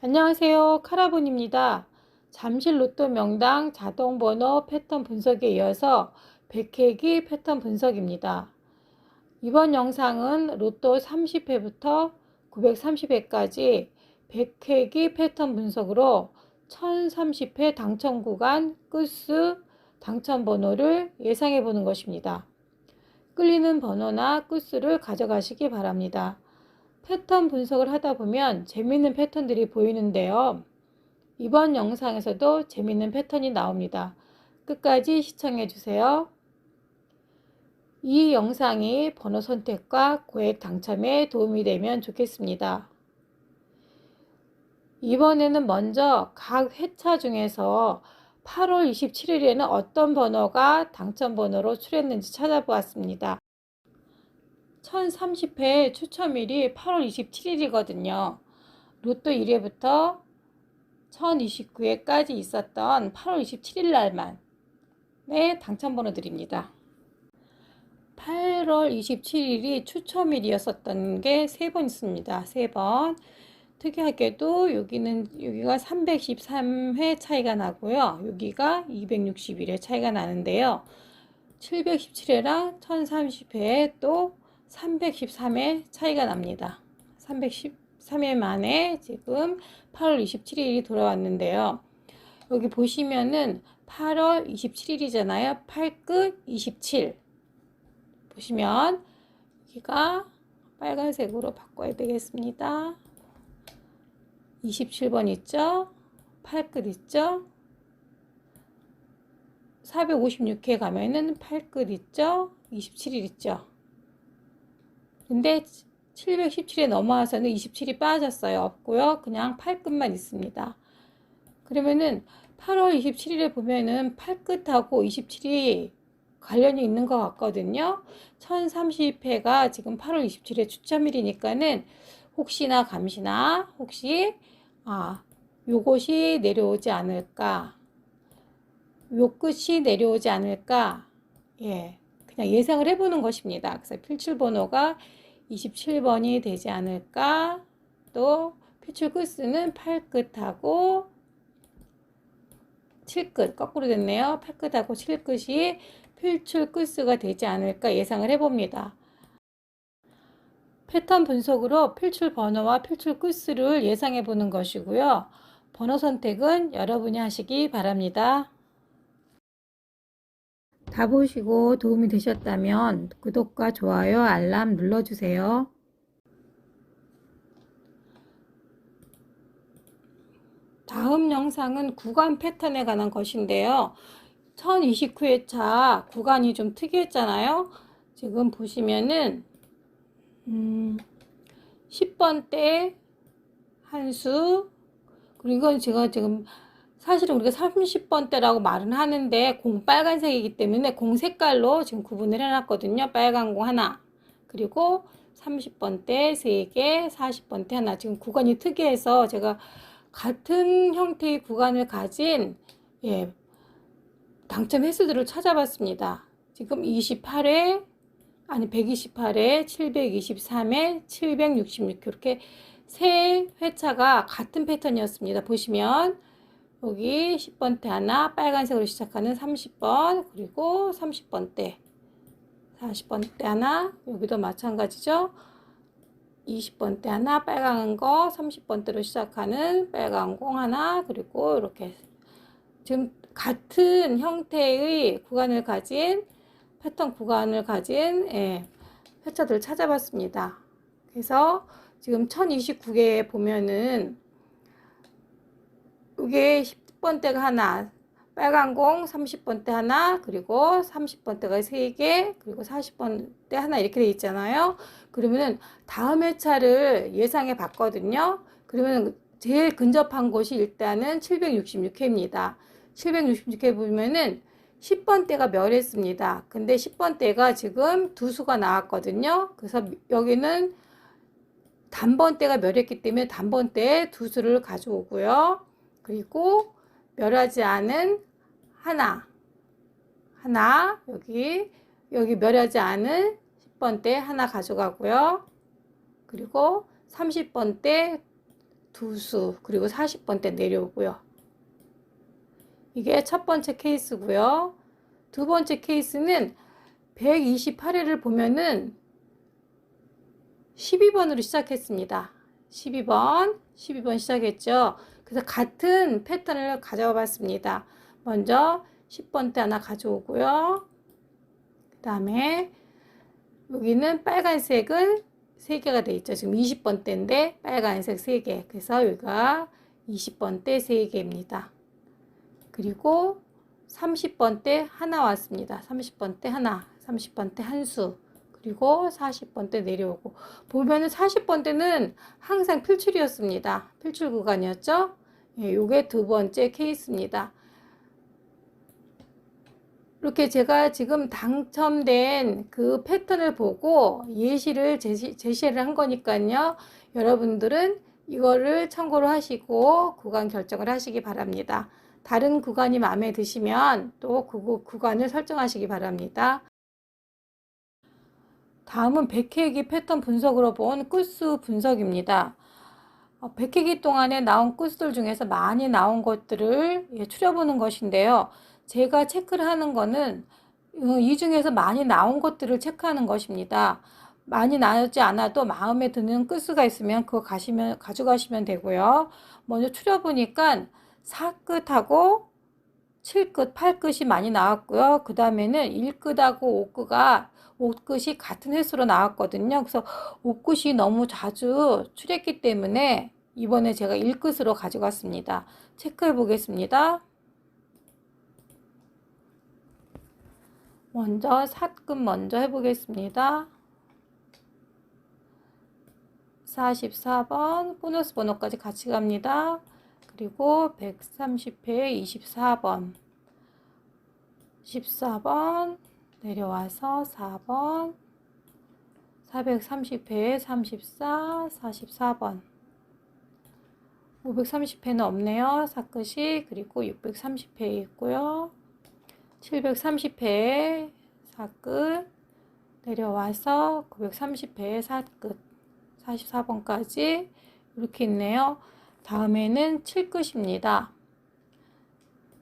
안녕하세요. 카라본입니다. 잠실 로또 명당 자동 번호 패턴 분석에 이어서 백회기 패턴 분석입니다. 이번 영상은 로또 30회부터 930회까지 백회기 패턴 분석으로 1030회 당첨 구간 끝수 당첨 번호를 예상해 보는 것입니다. 끌리는 번호나 끝수를 가져가시기 바랍니다. 패턴 분석을 하다 보면 재밌는 패턴들이 보이는데요. 이번 영상에서도 재밌는 패턴이 나옵니다. 끝까지 시청해 주세요. 이 영상이 번호 선택과 고액 당첨에 도움이 되면 좋겠습니다. 이번에는 먼저 각 회차 중에서 8월 27일에는 어떤 번호가 당첨 번호로 출했는지 찾아보았습니다. 1030회 추첨일이 8월 27일이거든요. 로또 1회부터 1029회까지 있었던 8월 27일 날만 네, 당첨번호들입니다. 8월 27일이 추첨일이었었던 게 세 번 있습니다. 세 번. 특이하게도 여기는 여기가 313회 차이가 나고요. 여기가 261회 차이가 나는데요. 717회랑 1030회에 또 313회 차이가 납니다. 313회 만에 지금 8월 27일이 돌아왔는데요. 여기 보시면은 8월 27일이잖아요. 8끝 27. 보시면 여기가 빨간색으로 바꿔야 되겠습니다. 27번 있죠? 8끝 있죠? 456회 가면은 8끝 있죠? 27일 있죠? 근데 717에 넘어와서는 27이 빠졌어요. 없고요. 그냥 8끝만 있습니다. 그러면은 8월 27일에 보면은 8끝하고 27이 관련이 있는 것 같거든요. 1030회가 지금 8월 27일 추첨일이니까는 혹시나 감시나 혹시 아 요것이 내려오지 않을까 요 끝이 내려오지 않을까 예 그냥 예상을 해보는 것입니다. 그래서 필출 번호가 27번이 되지 않을까 또 필출 끝수는 8끝하고 7끝 거꾸로 됐네요. 8끝하고 7끝이 필출 끝수가 되지 않을까 예상을 해봅니다. 패턴 분석으로 필출 번호와 필출 끝수를 예상해 보는 것이고요. 번호 선택은 여러분이 하시기 바랍니다. 다 보시고 도움이 되셨다면 구독과 좋아요, 알람 눌러주세요. 다음 영상은 구간 패턴에 관한 것인데요. 1029회차 구간이 좀 특이했잖아요. 지금 보시면은 음, 10번대 한 수 그리고 이건 제가 지금 사실은 우리가 30번대라고 말은 하는데 공 빨간색이기 때문에 공 색깔로 지금 구분을 해놨거든요. 빨간 공 하나 그리고 30번대 3개 40번대 하나 지금 구간이 특이해서 제가 같은 형태의 구간을 가진 예, 당첨 횟수들을 찾아봤습니다. 지금 28회 아니 128회 723회 766 이렇게 세 회차가 같은 패턴이었습니다. 보시면 여기 10번대 하나 빨간색으로 시작하는 30번 그리고 30번대 40번대 하나 여기도 마찬가지죠. 20번대 하나 빨간 거 30번대로 시작하는 빨간 공 하나 그리고 이렇게 지금 같은 형태의 구간을 가진 패턴 구간을 가진 예, 회차들을 찾아봤습니다. 그래서 지금 1029개에 보면은 이게 10번대가 하나, 빨간 공 30번대 하나, 그리고 30번대가 3개, 그리고 40번대 하나 이렇게 돼 있잖아요. 그러면은 다음 회차를 예상해 봤거든요. 그러면 제일 근접한 곳이 일단은 766회입니다. 766회 보면은 10번대가 멸했습니다. 근데 10번대가 지금 두 수가 나왔거든요. 그래서 여기는 단번대가 멸했기 때문에 단번대에 두 수를 가져오고요. 그리고 멸하지 않은 하나 하나 여기 여기 멸하지 않은 10번대 하나 가져가고요. 그리고 30번 때두 수, 그리고 40번 때 내려오고요. 이게 첫 번째 케이스고요. 두 번째 케이스는 128회를 보면은 12번으로 시작했습니다. 12번, 12번 시작했죠. 그래서 같은 패턴을 가져와 봤습니다. 먼저 10번 때 하나 가져오고요. 그 다음에 여기는 빨간색은 3개가 돼 있죠. 지금 20번 때인데 빨간색 3개. 그래서 여기가 20번 때 3개입니다. 그리고 30번 때 하나 왔습니다. 30번 때 하나, 30번 때한 수, 그리고 40번 때 내려오고 보면은 40번 때는 항상 필출이었습니다. 필출 구간이었죠. 예, 요게 두 번째 케이스입니다. 이렇게 제가 지금 당첨된 그 패턴을 보고 예시를 제시, 제시를 한 거니까요. 여러분들은 이거를 참고로 하시고 구간 결정을 하시기 바랍니다. 다른 구간이 마음에 드시면 또 그 구간을 설정하시기 바랍니다. 다음은 백회기 패턴 분석으로 본 끝수 분석입니다. 어, 백회기 동안에 나온 끝수들 중에서 많이 나온 것들을 예, 추려보는 것인데요. 제가 체크를 하는 거는 어, 이 중에서 많이 나온 것들을 체크하는 것입니다. 많이 나오지 않아도 마음에 드는 끝수가 있으면 그거 가시면 가져가시면 되고요. 먼저 추려보니까 4끝하고 7끝, 8끝이 많이 나왔고요. 그 다음에는 1끝하고 5끝가 5끝이 같은 횟수로 나왔거든요. 그래서 5끝이 너무 자주 출했기 때문에 이번에 제가 1끝으로 가져갔습니다. 체크해 보겠습니다. 먼저 4끝 먼저 해보겠습니다. 44번 보너스 번호까지 같이 갑니다. 그리고 130회에 24번 14번 내려와서 4번 430회에 34 44번 530회는 없네요. 사끝이 그리고 630회 있고요. 730회에 사끝 내려와서 930회에 사끝 44번까지 이렇게 있네요. 다음에는 7끝입니다.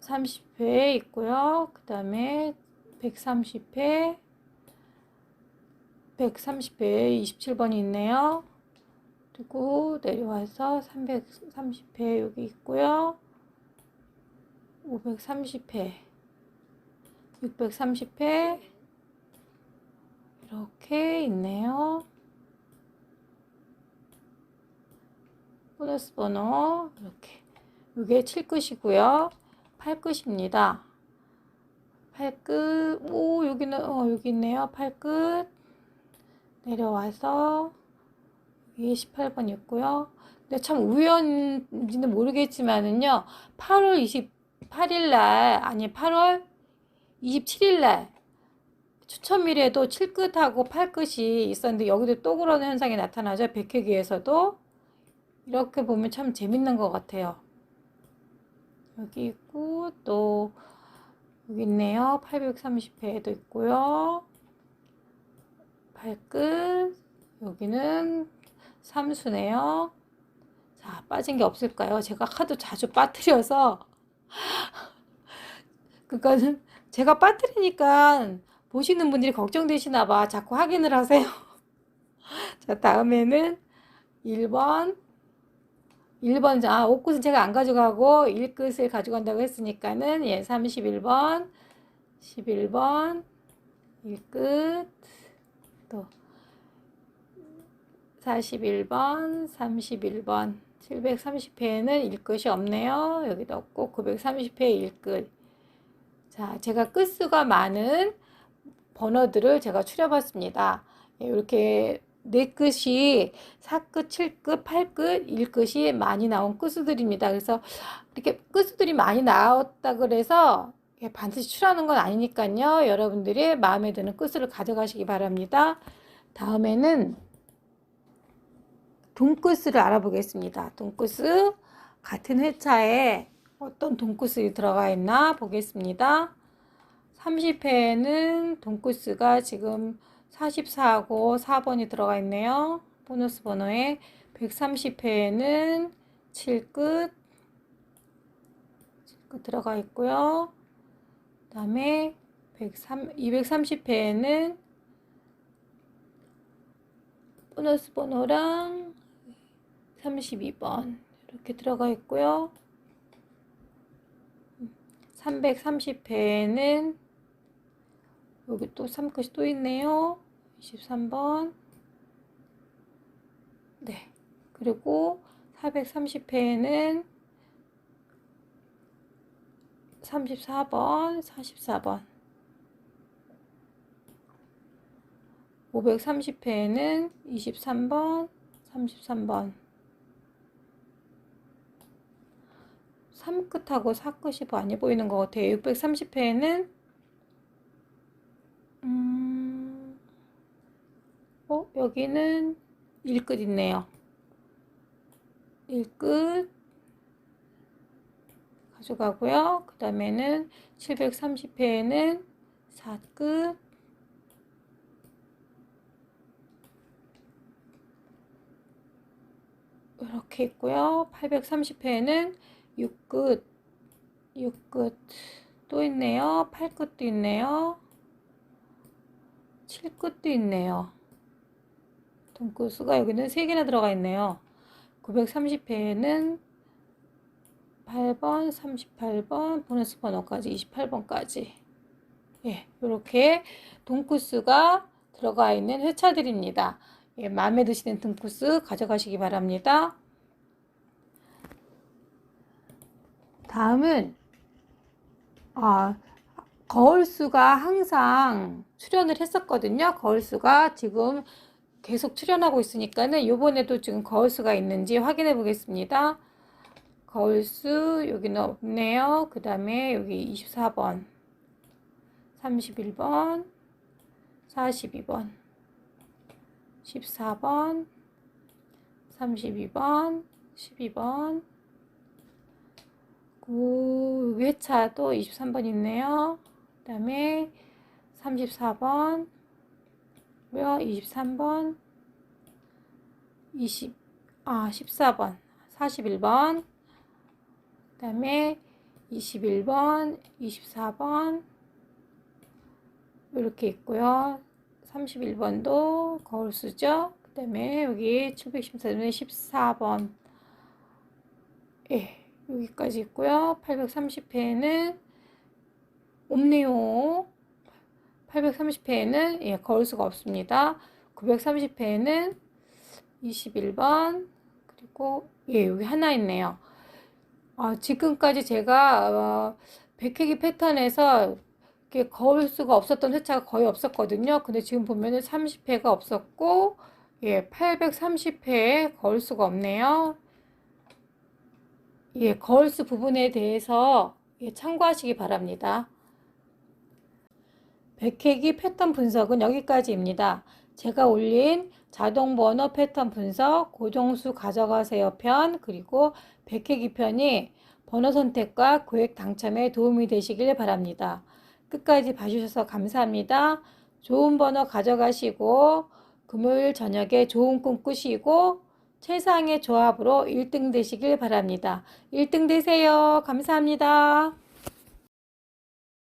30회 있고요. 그 다음에 130회, 130회 27번이 있네요. 그리고 내려와서 330회 여기 있고요. 530회, 630회 이렇게 있네요. 보너스 번호 이렇게 이게 7끝이고요. 8끝입니다. 8끝 오 여기는 어 여기 있네요. 8끝 내려와서 위에 18번 있고요. 근데 참 우연인지는 모르겠지만은요. 8월 28일 날 아니 8월 27일 날 추첨일에도 7끝하고 8끝이 있었는데 여기도 또 그런 현상이 나타나죠. 백회기에서도 이렇게 보면 참 재밌는 것 같아요. 여기 있고 또 여기 있네요. 830회도 있고요. 발끝 여기는 삼수네요. 자 빠진 게 없을까요? 제가 하도 자주 빠뜨려서 그거는 제가 빠뜨리니까 보시는 분들이 걱정되시나 봐. 자꾸 확인을 하세요. 자 다음에는 1번 1번, 아, 5끝은 제가 안 가져가고 1끝을 가져간다고 했으니까는, 예, 31번, 11번, 1끝, 또, 41번, 31번, 730회에는 1끝이 없네요. 여기도 없고, 930회 1끝. 자, 제가 끝수가 많은 번호들을 제가 추려봤습니다. 예, 이렇게 네 끝이 4끝, 7끝, 8끝, 1끝이 많이 나온 끝수들입니다. 그래서 이렇게 끝수들이 많이 나왔다 그래서 반드시 출하는 건 아니니까요. 여러분들이 마음에 드는 끝수를 가져가시기 바랍니다. 다음에는 돈끝수를 알아보겠습니다. 돈끝수 같은 회차에 어떤 돈끝이 들어가 있나 보겠습니다. 30회에는 돈끝수가 지금 44하고 4번이 들어가 있네요. 보너스 번호에 130회에는 7끝 7끝 들어가 있고요. 그 다음에 230회에는 보너스 번호랑 32번 이렇게 들어가 있고요. 330회에는 여기 또 3끝이 또 있네요. 23번. 네. 그리고 430회에는 34번, 44번. 530회에는 23번, 33번. 3끝하고 4끝이 많이 보이는 것 같아요. 630회에는 음, 어, 여기는 1끝 있네요. 1끝 가져가고요. 그 다음에는 730회에는 4끝 이렇게 있고요. 830회에는 6끝, 6끝 또 있네요. 8끝도 있네요. 7끝도 있네요. 돈코수가 여기는 3개나 들어가 있네요. 930회에는 8번, 38번, 보너스 번호까지 28번까지 예, 이렇게 돈코스가 들어가 있는 회차들입니다. 예, 마음에 드시는 돈코스 가져가시기 바랍니다. 다음은 아, 거울수가 항상 출연을 했었거든요. 거울수가 지금 계속 출연하고 있으니까는 요번에도 지금 거울수가 있는지 확인해 보겠습니다. 거울수 여기는 없네요. 그 다음에 여기 24번, 31번, 42번, 14번, 32번, 12번, 그 외차도 23번 있네요. 그 다음에 34번, 며 23번, 20, 아, 14번, 41번, 그 다음에 21번, 24번, 이렇게 있고요. 31번도 거울수죠. 그 다음에 여기 714번에 14번, 예. 여기까지 있고요. 830회에는 없네요. 830회에는 예, 거울수가 없습니다. 930회에는 21번 그리고 예, 여기 하나 있네요. 아, 지금까지 제가 어, 백회기 패턴에서 이렇게 거울 수가 없었던 회차가 거의 없었거든요. 근데 지금 보면은 30회가 없었고 예, 830회에 거울 수가 없네요. 예, 거울 수 부분에 대해서 예, 참고하시기 바랍니다. 백회기 패턴 분석은 여기까지입니다. 제가 올린 자동 번호 패턴 분석, 고정수 가져가세요 편, 그리고 백회기 편이 번호 선택과 고액 당첨에 도움이 되시길 바랍니다. 끝까지 봐주셔서 감사합니다. 좋은 번호 가져가시고, 금요일 저녁에 좋은 꿈 꾸시고, 최상의 조합으로 1등 되시길 바랍니다. 1등 되세요. 감사합니다.